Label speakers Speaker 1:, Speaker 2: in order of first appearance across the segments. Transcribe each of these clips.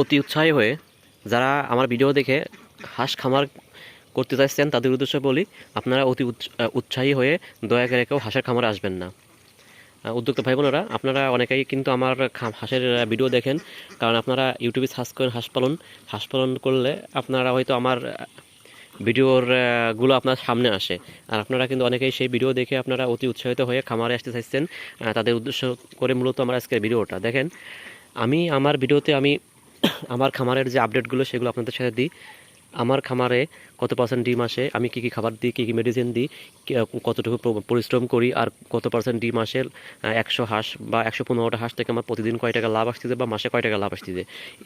Speaker 1: অতি উৎসাহী হয়ে যারা আমার ভিডিও দেখে হাঁস খামার করতে চাইছেন, তাদের উদ্দেশ্যে বলি, আপনারা অতি উৎস- উৎসাহী হয়ে দয়া করে কেউ হাঁসের খামারে আসবেন না। উদ্যোক্তা ভাই বোনেরা আপনারা অনেকেই কিন্তু আমার হাঁসের ভিডিও দেখেন, কারণ আপনারা ইউটিউবে সার্চ করেন হাঁস পালন। হাঁস পালন করলে আপনারা হয়তো আমার ভিডিওরগুলো আপনার সামনে আসে। আর আপনারা কিন্তু অনেকেই সেই ভিডিও দেখে আপনারা অতি উৎসাহিত হয়ে খামারে আসতে চাইছেন তাদের উদ্দেশ্য করে মূলত আমার আজকের ভিডিওটা। দেখেন, আমি আমার ভিডিওতে আমি আমার খামারের যে আপডেটগুলো সেগুলো আপনাদের সাথে দিই। আমার খামারে কত পার্সেন্ট ডিম আসে, আমি কী কী খাবার দিই, কী কী মেডিসিন দিই কতটুকু পরিশ্রম করি, আর কত পার্সেন্ট ডিম আসে একশো হাঁস বা একশো পনেরোটা হাঁস থেকে আমার প্রতিদিন কয় টাকা লাভ আসতেছে বা মাসে কয় টাকা লাভ আসতেছে।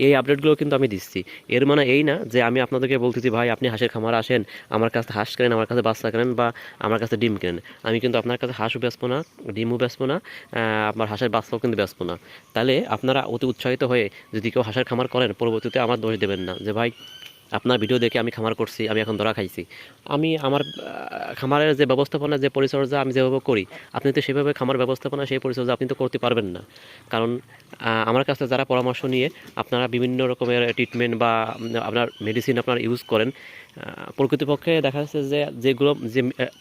Speaker 1: এই আপডেটগুলো কিন্তু আমি দিচ্ছি। এর মানে এই না যে আমি আপনাদেরকে বলতেছি, ভাই, আপনি হাঁসের খামার আসেন, আমার কাছে হাঁস কেনেন, আমার কাছে বাচ্চা কেনেন বা আমার কাছে ডিম কেনেন। আমি কিন্তু আপনার কাছে হাঁসও বেচবো না, ডিমও বেচবো না আপনার হাঁসের বাচ্চাও কিন্তু বেচবো না। তাহলে আপনারা অতি উৎসাহিত হয়ে যদি কেউ হাঁসের খামার করেন, পরবর্তীতে আমার দোষ দেবেন না যে, ভাই আপনার ভিডিও দেখে আমি খামার করছি, আমি এখন ধরা খাইছি। আমি আমার খামারের যে ব্যবস্থাপনা, যে পরিচর্যা আমি যেভাবে করি, আপনি তো সেভাবে খামার ব্যবস্থাপনা, সেই পরিচর্যা আপনি তো করতে পারবেন না। কারণ আমার কাছে যারা পরামর্শ নিয়ে আপনারা বিভিন্ন রকমের ট্রিটমেন্ট বা আপনার মেডিসিন আপনার ইউজ করেন প্রকৃতপক্ষে দেখা যাচ্ছে যে যেগুলো, যে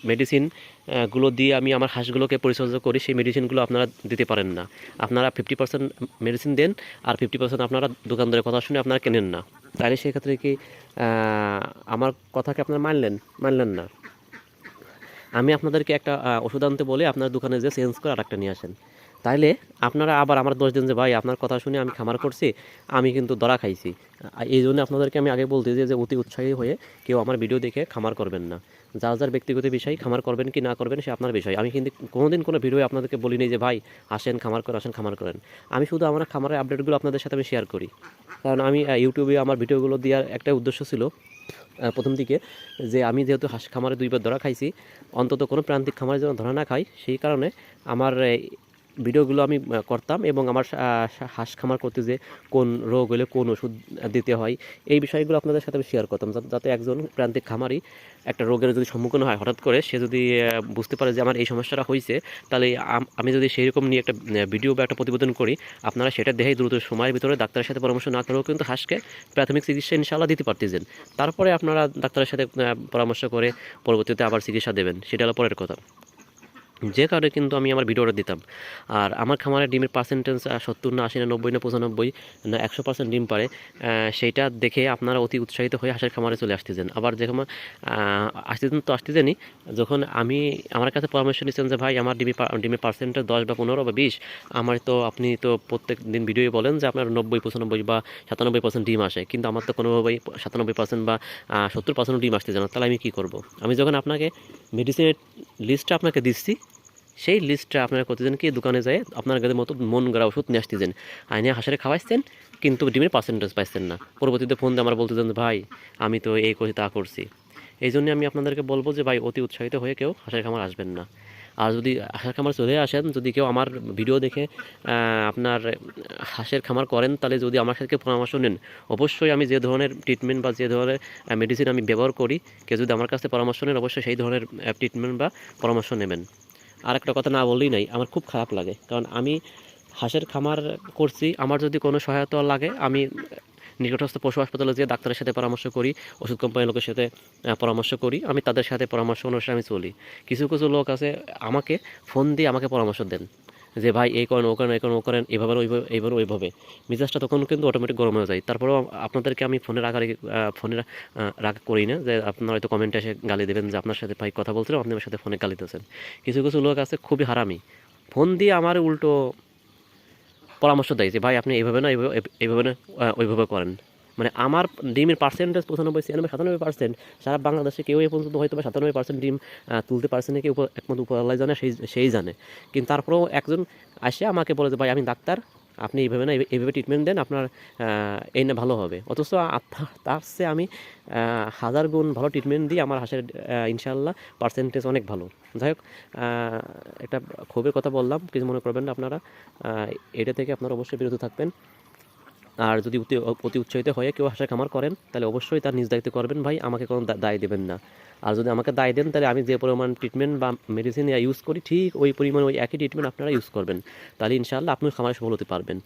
Speaker 1: মেডিসিনগুলো দিয়ে আমি আমার হাঁসগুলোকে পরিচর্যা করি, সেই মেডিসিনগুলো আপনারা দিতে পারেন না। আপনারা ফিফটি পার্সেন্ট মেডিসিন দেন, আর ফিফটি পার্সেন্ট আপনারা দোকানদারের কথা শুনে আপনারা কেনেন না। তাহলে সেক্ষেত্রে কি আমার কথাকে আপনারা মানলেন? মানলেন না। আমি আপনাদেরকে একটা ওষুধ আনতে বলে, আপনার দোকানে যে চেঞ্জ করে আর একটা নিয়ে আসেন। তাইলে আপনারা আবার আমার দোষ দিন যে, ভাই, আপনার কথা শুনে আমি খামার করছি, আমি কিন্তু ধরা খাইছি। এই জন্য আপনাদেরকে আমি আগে বলতে যে অতি উৎসাহী হয়ে কেউ আমার ভিডিও দেখে খামার করবেন না। যার যার ব্যক্তিগত বিষয়, খামার করবেন কি না করবেন, সে আপনার বিষয়। আমি কিন্তু কোনোদিন কোনো ভিডিও আপনাদেরকে বলি যে, ভাই, আসেন, খামার করেন আসেন, খামার করেন। আমি শুধু আমার খামারের আপডেটগুলো আপনাদের সাথে আমি শেয়ার করি। কারণ আমি ইউটিউবে আমার ভিডিওগুলো দেওয়ার একটা উদ্দেশ্য ছিল প্রথম দিকে যে, আমি যেহেতু হাঁস খামারে দুইবার ধরা খাইছি, অন্তত কোনো প্রান্তিক খামারে যেন ধরা না খাই, সেই কারণে আমার ভিডিওগুলো আমি করতাম এবং আমার হাঁস খামার করতে যে কোন রোগ হলে কোন ওষুধ দিতে হয়, এই বিষয়গুলো আপনাদের সাথে আমি শেয়ার করতাম। যাতে- একজন প্রান্তিক খামারি একটা রোগের যদি সম্মুখীন হয় হঠাৎ করে, সে যদি বুঝতে পারে যে আমার এই সমস্যাটা হয়েছে তাহলে আমি যদি সেই রকম নিয়ে একটা ভিডিও বা একটা প্রতিবেদন করি, আপনারা সেটা দেখেই দ্রুত সময়ের ভিতরে ডাক্তারের সাথে পরামর্শ না করেও কিন্তু হাঁসকে প্রাথমিক চিকিৎসা ইনশাআল্লাহ দিতে পারতেছেন। তারপরে আপনারা ডাক্তারের সাথে পরামর্শ করে পরবর্তীতে আবার চিকিৎসা দেবেন। সেটা হলো পরের কথা। যে কারণে কিন্তু আমি আমার ভিডিওটা দিতাম। আর আমার খামারে ডিমের পার্সেন্টেজ সত্তর না আশি না নব্বই না পঁচানব্বই না একশো পার্সেন্ট ডিম পারে সেইটা দেখে আপনারা অতি উৎসাহিত হয়ে হাঁসের খামারে চলে আসতেছেন। আবার যখন আসতেছেন তো আসতেছেনই, যখন আমি, আমার কাছে পরামর্শ নিচ্ছেন যে, ভাই, আমার ডিমের ডিমের পার্সেন্টেজ দশ বা পনেরো বা বিশ, আমার তো, আপনি তো প্রত্যেক দিন ভিডিওই বলেন যে, আপনার নব্বই, পঁচানব্বই বা সাতানব্বই পার্সেন্ট ডিম আসে। কিন্তু আমার তো কোনোভাবেই সাতানব্বই পার্সেন্ট বা সত্তর পার্সেন্ট ডিম আসতেছে না। তাহলে আমি কী করব? আমি যখন আপনাকে মেডিসিনের লিস্টটা আপনাকে দিচ্ছি সেই লিস্টটা আপনারা প্রতিদিন কি দোকানে যায়, আপনার কাছে মতো মন গড়া ওষুধ নিয়ে আসতেছেন? আইনে হাঁসের খাওয়াইছেন, কিন্তু ডিমের পার্সেন্টেজ পাইছেন না। পরবর্তীতে ফোন দিয়ে আমার বলতেছেন ভাই, আমি তো এই করছি, তা করছি। এই জন্য আমি আপনাদেরকে বলব যে, ভাই, অতি উৎসাহিত হয়ে কেউ হাঁসের খামার আসবেন না। আর যদি হাঁসের খামার চলে আসেন, যদি কেউ আমার ভিডিও দেখে আপনার হাঁসের খামার করেন, তাহলে যদি আমার সাথে পরামর্শ নেন, অবশ্যই আমি যে ধরনের ট্রিটমেন্ট বা যে ধরনের মেডিসিন আমি ব্যবহার করি, কেউ যদি আমার কাছে পরামর্শ নেন, অবশ্যই সেই ধরনের ট্রিটমেন্ট বা পরামর্শ নেবেন। আর একটা কথা না বললেই নাই, আমার খুব খারাপ লাগে। কারণ আমি হাঁসের খামার করছি, আমার যদি কোনো সহায়তা লাগে, আমি নিকটস্থ পশু হাসপাতালে যেয়ে ডাক্তারের সাথে পরামর্শ করি, ওষুধ কোম্পানির লোকের সাথে পরামর্শ করি, আমি তাদের সাথে পরামর্শ অনুসারে আমি চলি। কিছু কিছু লোক আছে, আমাকে ফোন দিয়ে আমাকে পরামর্শ দেন। যে ভাই এই করেন, ও করেন, এই করেন, ও করেন, এভাবে, ওইভাবে, এইভাবে, ওইভাবে। মেজাজটা তখন কিন্তু অটোমেটিক গরম হয়ে যায়। তারপরেও আপনাদেরকে আমি ফোনের আকারে ফোনের রাগ করি না যে আপনারা হয়তো কমেন্টে এসে গালি দেবেন যে আপনার সাথে ভাই কথা বলছিলাম আপনি আমার সাথে ফোনে গালি দিয়েছেন কিছু কিছু লোক আছে খুবই হারামি। ফোন দিয়ে আমার উল্টো পরামর্শ দেয় যে, ভাই আপনি এইভাবে না এইভাবে এইভাবে না ওইভাবে করেন। মানে আমার ডিমের পার্সেন্টেজ পঁচানব্বই, ছিয়ানব্বই, সাতানব্বই পার্সেন্ট সারা বাংলাদেশে কেউ এই পর্যন্ত হয়তো বা সাতানব্বই পার্সেন্ট ডিম তুলতে পারছে নাকি উপ- একমাত্র উপরওয়ালাই জানে, সেই সেই জানে। কিন্তু তারপরেও একজন আসে, আমাকে বলে যে, ভাই, আমি ডাক্তার, আপনি এইভাবে না, এইভাবে ট্রিটমেন্ট দেন, আপনার এই না ভালো হবে। অথচ তার চেয়ে আমি হাজার গুণ ভালো ট্রিটমেন্ট দিই, আমার হাঁসের ইনশাল্লাহ পার্সেন্টেজ অনেক ভালো। যাই হোক একটা ক্ষোভের কথা বললাম, কিছু মনে করবেন না আপনারা এটা থেকে আপনারা অবশ্যই বিরত থাকবেন। আর যদি অতি- উৎসাহিত হয়ে কেউ হাঁসের খামার করেন, তাহলে অবশ্যই তার নিজ দায়িত্ব করবেন, ভাই। আমাকে কোনো দায় দেবেন না। আর যদি আমাকে দায় দেন, তাহলে আমি যে পরিমাণ ট্রিটমেন্ট বা মেডিসিন ইউজ করি, ঠিক ওই পরিমাণ ওই একই ট্রিটমেন্ট আপনারা ইউজ করবেন। তাহলে ইনশাআল্লাহ আপনি খামারে সফল হতে পারবেন।